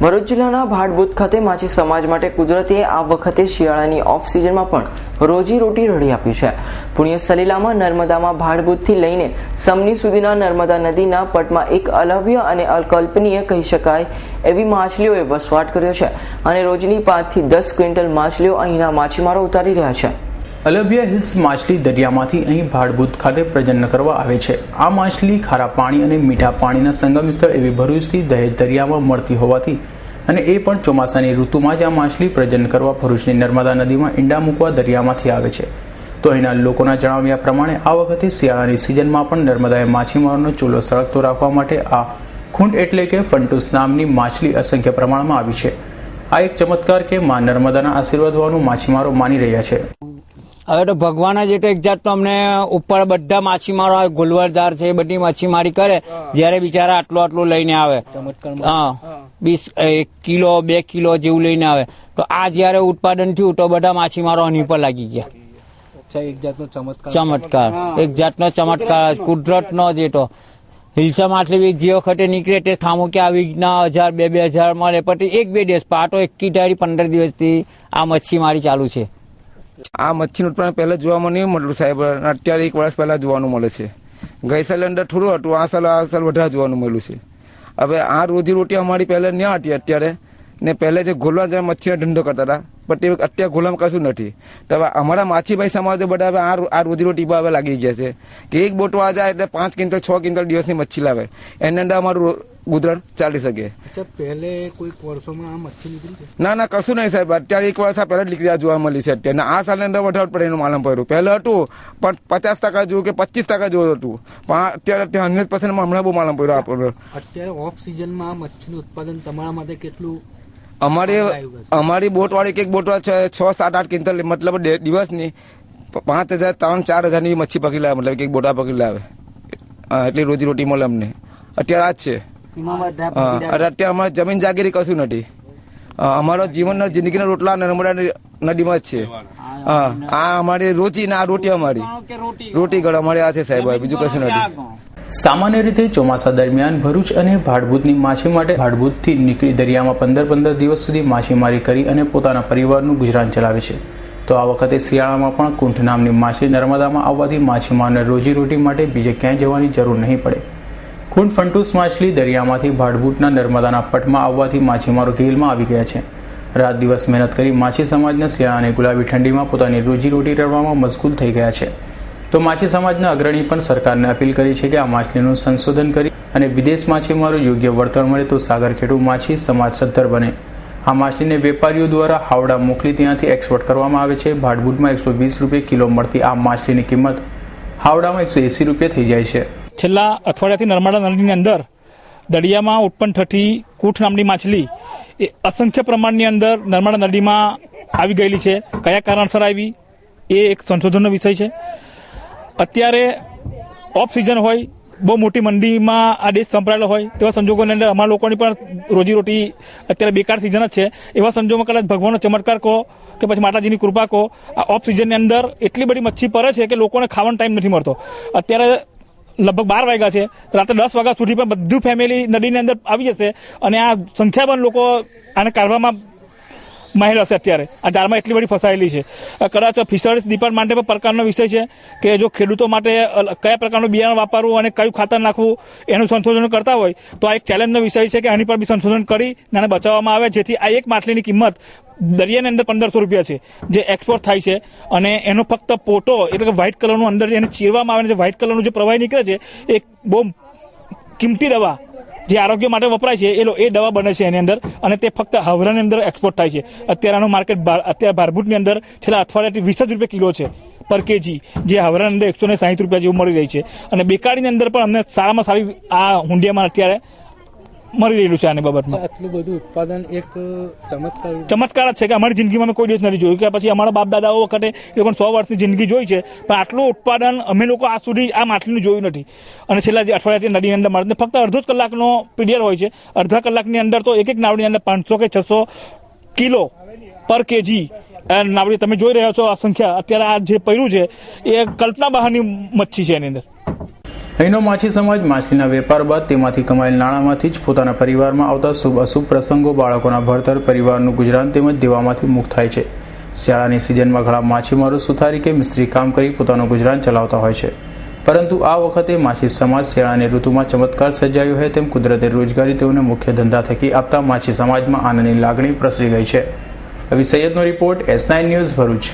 ભરૂચ જિલ્લાના ભાડભૂત ખાતે માછી સમાજ માટે કુદરતે આ વખતે શિયાળાની ઓફ સિઝનમાં પણ રોજી રોટી રડી આપી છે. પુણ્ય સલીલામાં નર્મદામાં ભાડભૂતથી લઈને સમની સુધીના નર્મદા નદીના પટમાં એક અલભ્ય અને અકલ્પનીય કહી શકાય એવી માછલીઓએ વસવાટ કર્યો છે અને રોજની પાંચથી દસ ક્વિન્ટલ માછલીઓ અહીંના માછીમારો ઉતારી રહ્યા છે. અલભ્ય હિલ્સ માછલી દરિયામાંથી અહીં ભાડભૂત ખાતે પ્રજનન કરવા આવે છે. આ માછલી ખારા પાણી અને મીઠા પાણીના સંગમ સ્થળ એવી ભરૂચથી દહેજ દરિયામાં મળતી હોવાથી અને એ પણ ચોમાસાની ઋતુમાં જ આ માછલી પ્રજનન કરવા ભરૂચની નર્મદા નદીમાં ઈંડા મૂકવા દરિયામાંથી આવે છે. તો અહીંના લોકોના જણાવ્યા પ્રમાણે આ વખતે શિયાળાની સિઝનમાં પણ નર્મદાએ માછીમારોનો ચૂલો સળગતો રાખવા માટે આ ખૂંટ એટલે કે ફંટુસ નામની માછલી અસંખ્ય પ્રમાણમાં આવી છે. આ એક ચમત્કાર કે માં નર્મદાના આશીર્વાદ હોવાનું માછીમારો માની રહ્યા છે. હવે તો ભગવાન જ એટલે એક જાતનો અમને ઉપર બધા માછીમારો આવે ગુલવરદાર છે એ બધી માછીમારી કરે જ્યારે બિચારા આટલું આટલું લઈને આવે. હા. બીસ એક કિલો બે કિલો જેવું લઈને આવે. તો આ જ્યારે ઉત્પાદન થયું તો બધા માછીમારો આની પર લાગી ગયા. અચ્છા એક જાતનો ચમત્કાર. ચમત્કાર. એક જાતનો ચમત્કાર. કુદરતનો. જ એ તો હિલસા માછલી જે વખતે નીકળે તે કે આવી રીતના હજાર બે બે હજાર મળે. પછી એક બે દિવસ પાટો એકી ધારી પંદર દિવસથી આ મચ્છીમારી ચાલુ છે. આ મચ્છીનું ઉત્પાદન પહેલા જોવામાં નહીં મળતું સાહેબ. અત્યારે એક વર્ષ પહેલા જોવાનું મળે છે. ગઈ સાલ અંદર થોડું હતું, આ સાલ આ સાલ વધારે જોવાનું મળ્યું છે. હવે આ રોજી રોટી અમારી પહેલા ન હતી અત્યારે. ને પહેલે જે ગોલવા જે મચ્છીનો ધંધો કરતા હતા, પણ તે અત્યારે ગોલામાં કશું નથી. તો અમારા માછીભાઈ સમાજ બધા હવે આ રોજીરોટી રોજી રોટી હવે લાગી ગયા છે. કે એક બોટો આ જાય એટલે પાંચ ક્વિન્ટલ છ ક્વિન્ટલ દિવસની મચ્છી લાવે. એની અંદર અમારું ગુજરાન ચાલી શકે. અચ્છા પહેલે કોઈક વર્ષોમાં આ મચ્છી નીકળી છે ના ના કશું નહીં સાહેબ. અત્યારે એક વર્ષ પહેલા જ નીકળી જોવા મળી છે અત્યારે. આ સાલની અંદર વધારે પડે એનું માલમ પડ્યું. પહેલા હતું પણ પચાસ ટકા જેવું કે પચીસ ટકા જેવું હતું. પણ અત્યારે અત્યારે હંડ્રેડ પર્સન્ટ હમણાં બહુ માલમ પડ્યો આપણને અત્યારે ઓફ સિઝનમાં આ મચ્છીનું ઉત્પાદન તમારા માટે કેટલું અમારે અમારી બોટ વાળી એક બોટ છ છ સાત આઠ ક્વિન્ટલ મતલબ દિવસની પાંચ હજાર ત્રણ ચાર હજારની મચ્છી પકડી લાવે મતલબ એક બોટા પકડી લાવે. એટલી રોજી રોટી મળે અમને. અત્યારે આ જ છે. અત્યારે અમારે જમીન જાગીરી કશું નથી. અમારો જીવનનો જિંદગીનો રોટલા નર્મદા નદી- નદીમાં જ છે. હા આ અમારી રોજી ને આ રોટી અમારી. રોટી ગળ અમારી આ છે સાહેબ બીજું કશું નથી. સામાન્ય રીતે ચોમાસા દરમિયાન ભરૂચ અને ભાડભૂતની માછી માટે ભાડભૂતથી નીકળી દરિયામાં પંદર પંદર દિવસ સુધી માછીમારી કરી અને પોતાના પરિવારનું ગુજરાન ચલાવે છે. તો આ વખતે શિયાળામાં પણ કુંઠ નામની માછલી નર્મદામાં આવવાથી માછીમારને રોજીરોટી માટે બીજે ક્યાંય જવાની જરૂર નહીં પડે. કુંઠ ફંટુસ માછલી દરિયામાંથી ભાડભૂટના નર્મદાના પટમાં આવવાથી માછીમારો ઘેલમાં આવી ગયા છે. રાત દિવસ મહેનત કરી માછી સમાજના શિયાળા અને ગુલાબી ઠંડીમાં પોતાની રોજીરોટી રળવામાં મશગુલ થઈ ગયા છે. તો માછી સમાજના અગ્રણી પણ સરકારને અપીલ કરી છે કે આ માછલીનું સંશોધન કરી અને વિદેશ માછીમારો યોગ્ય વળતર મળે તો સાગરખેડુ માછી સમાજ સદ્ધર બને. આ માછલીને વેપારીઓ દ્વારા હાવડા મોકલી ત્યાંથી એક્સપોર્ટ કરવામાં આવે છે. ભાડભૂટમાં એકસો વીસ રૂપિયા કિલો મળતી આ માછલીની કિંમત હાવડામાં એકસો એંસી રૂપિયા થઈ જાય છે. છેલ્લા અઠવાડિયાથી નર્મદા નદીની અંદર દરિયામાં ઉત્પન્ન થતી કૂઠ નામની માછલી એ અસંખ્ય પ્રમાણની અંદર નર્મદા નદીમાં આવી ગયેલી છે. કયા કારણસર આવી? એ એક સંશોધનનો વિષય છે. અત્યારે ઓફ સિઝન હોય, બહુ મોટી મંડીમાં આ દેશ સંપડાયેલો હોય, તેવા સંજોગોની અંદર અમારા લોકોની પણ રોજીરોટી અત્યારે બેકાર સિઝન જ છે. એવા સંજોગોમાં કદાચ ભગવાનનો ચમત્કાર કહો કે પછી માતાજીની કૃપા કહો, આ ઓફ સિઝનની અંદર એટલી બધી મચ્છી પડે છે કે લોકોને ખાવાનો ટાઈમ નથી મળતો. અત્યારે લગભગ બાર વાગ્યા છે. રાત્રે દસ વાગ્યા સુધી પણ બધું ફેમિલી નદીની અંદર આવી જશે અને આ સંખ્યાબંધ લોકો આને કાઢવામાં માહિર હશે અત્યારે. આ જાળમાં એટલી બધી ફસાયેલી છે. કદાચ ફિશરીઝ માટે પણ પ્રકારનો વિષય છે કે જો ખેડૂતો માટે કયા પ્રકારનું બિયારણ વાપરવું અને કયું ખાતર નાખવું એનું સંશોધન કરતા હોય, તો આ એક ચેલેન્જનો વિષય છે કે આની પર બી સંશોધન કરી અને બચાવવામાં આવે, જેથી આ એક માછલીની કિંમત દરિયાની અંદર પંદરસો રૂપિયા છે, જે એક્સપોર્ટ થાય છે. અને એનો ફક્ત પોટો એટલે કે વ્હાઇટ કલરનું અંદર એને ચીરવામાં આવે છે વ્હાઇટ કલરનું જે પ્રવાહી નીકળે છે, એ બહુ કિંમતી દવા જે આરોગ્ય માટે વપરાય છે, એ લો- એ દવા બને છે એની અંદર. અને તે ફક્ત હાવરાની અંદર એક્સપોર્ટ થાય છે. અત્યારે આનું માર્કેટ અત્યારે ભારભૂતની અંદર છેલ્લા અઠવાડિયાથી વીસ જ રૂપિયા કિલો છે પર કેજી જે હાવરાની અંદર એકસો ને સાહીઠ રૂપિયા જેવું મળી રહી છે. અને બેકારીની અંદર પણ અમને સારામાં સારી આ હુંડિયામાં અત્યારે મળી રહેલું છે આની બાબતમાં? આટલું બધું ઉત્પાદન એક ચમત્કાર ચમત્કાર જ છે કે અમારી જિંદગીમાં અમે કોઈ દિવસ નથી જોયું. કે પછી અમારા બાપ દાદાઓ વખતે એ લોકોને સો વર્ષની જિંદગી જોઈ છે પણ આટલું ઉત્પાદન અમે લોકો આ સુધી આ માછલીનું જોયું નથી. અને છેલ્લા જે અઠવાડિયાથી નદીની અંદર મળે ફક્ત અડધો જ કલાકનો પીરિયડ હોય છે. અડધા કલાકની અંદર તો એક એક નાવડીની અંદર પાંચસો કે છસો કિલો પર કેજી. નાવડી તમે જોઈ રહ્યા છો આ સંખ્યા અત્યારે આ જે પડ્યું છે એ કલ્પના બહારની મચ્છી છે એની અંદર. અહીંનો માછી સમાજ માછલીના વેપાર બાદ તેમાંથી કમાયેલ નાણાંમાંથી જ પોતાના પરિવારમાં આવતા શુભ અશુભ પ્રસંગો બાળકોના ભણતર, પરિવારનું ગુજરાન તેમજ દેવામાંથી મુક્ત થાય છે. શિયાળાની સિઝનમાં ઘણા માછીમારો સુથારી કે મિસ્ત્રી કામ કરી પોતાનું ગુજરાન ચલાવતા હોય છે. પરંતુ આ વખતે માછી સમાજ શિયાળાની ઋતુમાં ચમત્કાર સર્જાયો હોય તેમ કુદરતે રોજગારી તેઓને મુખ્ય ધંધા થકી આપતા માછી સમાજમાં આનંદની લાગણી પ્રસરી ગઈ છે. Ravi સૈયદનો report S nine news Bharuch.